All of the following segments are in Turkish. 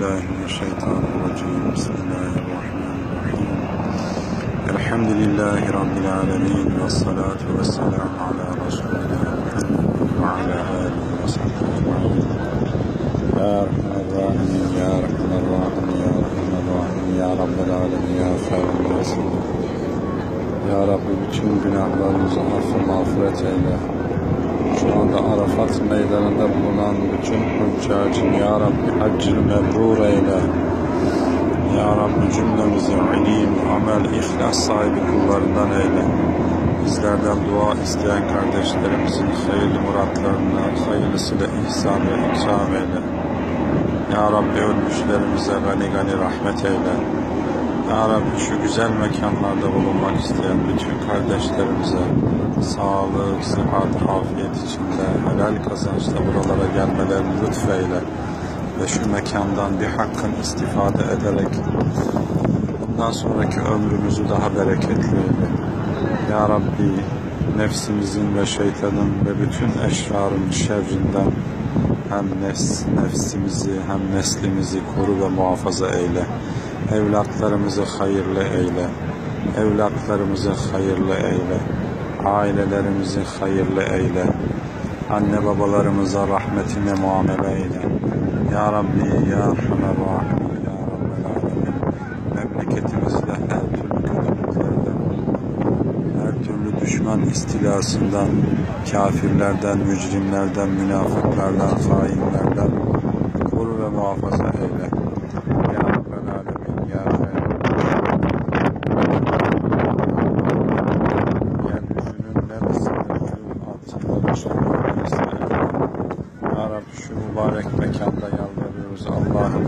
Euzubillahimineşşeytanirracim. Bismillahirrahmanirrahim. Elhamdülillahi Rabbil alemin. Ve salatu ve selamu ala Resulina Muhammed ve ala alihi ve sahbihi Ya Rahman Rahim, Ya Rahman Rahim, Ya Rahman Rahim, Ya Rabbel Alemin, Ya Ferman Resul. Ya Rabbi bütün günahlarımızı affı mağfiret eyle. Arafat meydanında bulunan bütün hüccacın Ya Rabbi haccını mebrur eyle. Ya Rabbi cümlemizi ilim, amel, ihlas sahibi kullarından eyle. Bizlerden dua isteyen kardeşlerimizin hayırlı muratlarına hayırlısıyla ihsan ve ikram eyle. Ya Rabbi ölmüşlerimize gani gani rahmet eyle. Ya Rabbi şu güzel mekanlarda bulunmak isteyen bütün kardeşlerimize sağlık, sıhhat, afiyet içinde helal kazançla buralara gelmelerini lütfeyle ve şu mekandan bir hakkın istifade ederek bundan sonraki ömrümüzü daha bereketli eyle. Ya Rabbi nefsimizin ve şeytanın ve bütün eşrarın şerrinden hem nefs, nefsimizi hem neslimizi koru ve muhafaza eyle. Evlatlarımızı hayırlı eyle. Evlatlarımızı hayırlı eyle. Ailelerimizi hayırlı eyle. Anne babalarımıza rahmetine muamele eyle. Ya Rabbi, Ya Erhamer Rahim, Ya Rabbel Alemin. Memleketimizde her türlü kötülüklerden, her türlü düşman istilasından, kafirlerden, mücrimlerden, münafıklardan, hainlerden koru ve muhafaza eyle. Ya Rabbel Alemin, Ya Hayr. Yeryüzünün neresinde gül altında düşmanlarıysa Ya Rabbi şu mübarek mekanda yalvarıyoruz.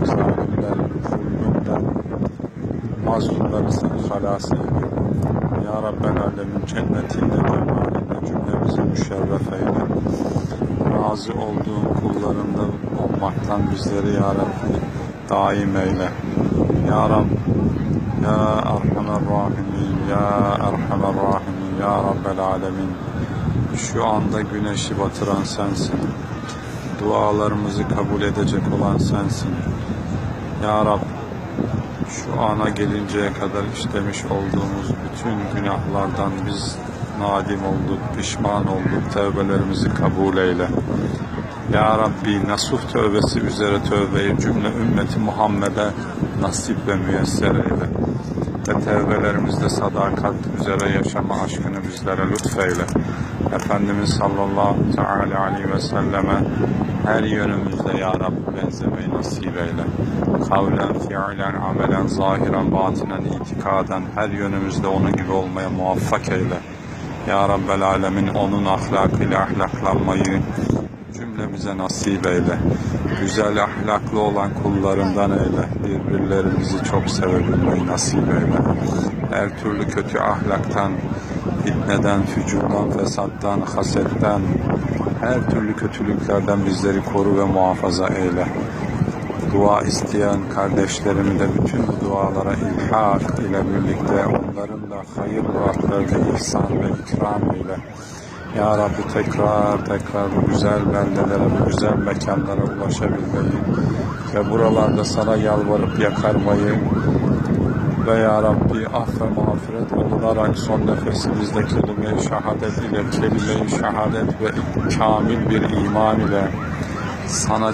Zalimler zulmünden mazlumları sen halas eyle. Ya Rabbel Alemin cennetinde cemalinde cümlemizi müşerref eyle. Razı olduğun kullarında olmaktan bizleri Ya Rabbi daim eyle. Ya Rab, Ya Erhamer Rahimin, Ya Erhamer Rahimin, Ya Rabbel Alemin. Şu anda güneşi batıran sensin. Dualarımızı kabul edecek olan sensin. Ya Rab, şu ana gelinceye kadar işlemiş olduğumuz bütün günahlardan biz nadim olduk, pişman olduk, tevbelerimizi kabul eyle. Ya Rabbi nasuh tövbesi üzere tövbeyi cümle ümmeti Muhammed'e nasip ve müyesser eyle. Ve tevbelerimizde sadakat üzere yaşama aşkını bizlere lütfeyle. Efendimiz sallallahu teala aleyhi ve selleme her yönümüzde Ya Rabbi benzemeyi nasip eyle. Kavlen, fiilen, amelen, zahiren, batinen, itikaden her yönümüzde onun gibi olmaya muvaffak eyle. Ya Rabbel Alemin onun ahlakıyla ahlaklanmayı cümlemize nasip eyle. Güzel ahlaklı olan kullarından eyle. Birbirlerimizi çok sevebilmeyi nasip eyle. Her türlü kötü ahlaktan, fitneden, fücurdan, fesattan, hasetten, her türlü kötülüklerden bizleri koru ve muhafaza eyle. Dua isteyen kardeşlerimi de bütün bu dualara ilhak ile birlikte onların da hayır muratlarına ihsan ve ikram eyle. Ya Rabbi tekrar tekrar bu güzel beldelere, bu güzel mekanlara ulaşabilmeyi ve buralarda sana yalvarıp yakarmayı ve Ya Rabbi af ve mağfiret olunarak son nefesimizde kelime-i şehadet ile kelime-i şehadet ve kamil bir iman ile sana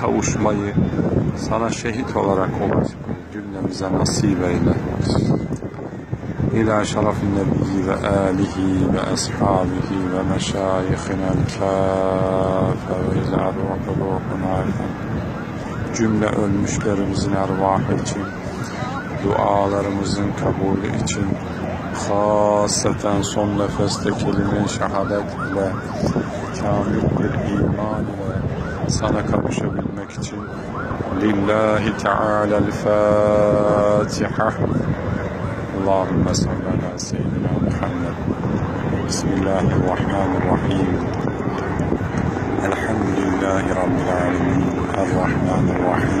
kavuşmayı, sana şehit olarak ulaşmayı cümlemize nasip eyle. إلى شرف النبي وآله وأصحابه ومشايخنا الكافة وإلى روح روحنا cümle ölmüşlerimizin ervahı için, dualarımızın kabulü için hasaten son nefeste kelime şehadet ile kamil bir iman ile sana kavuşabilmek için lillahi teala el-Fatiha Allahümme salli ala seyyidina Muhammed. Bismillahirrahmanirrahim. Elhamdülillahi Rabbil alemin. Errahmanirrahim.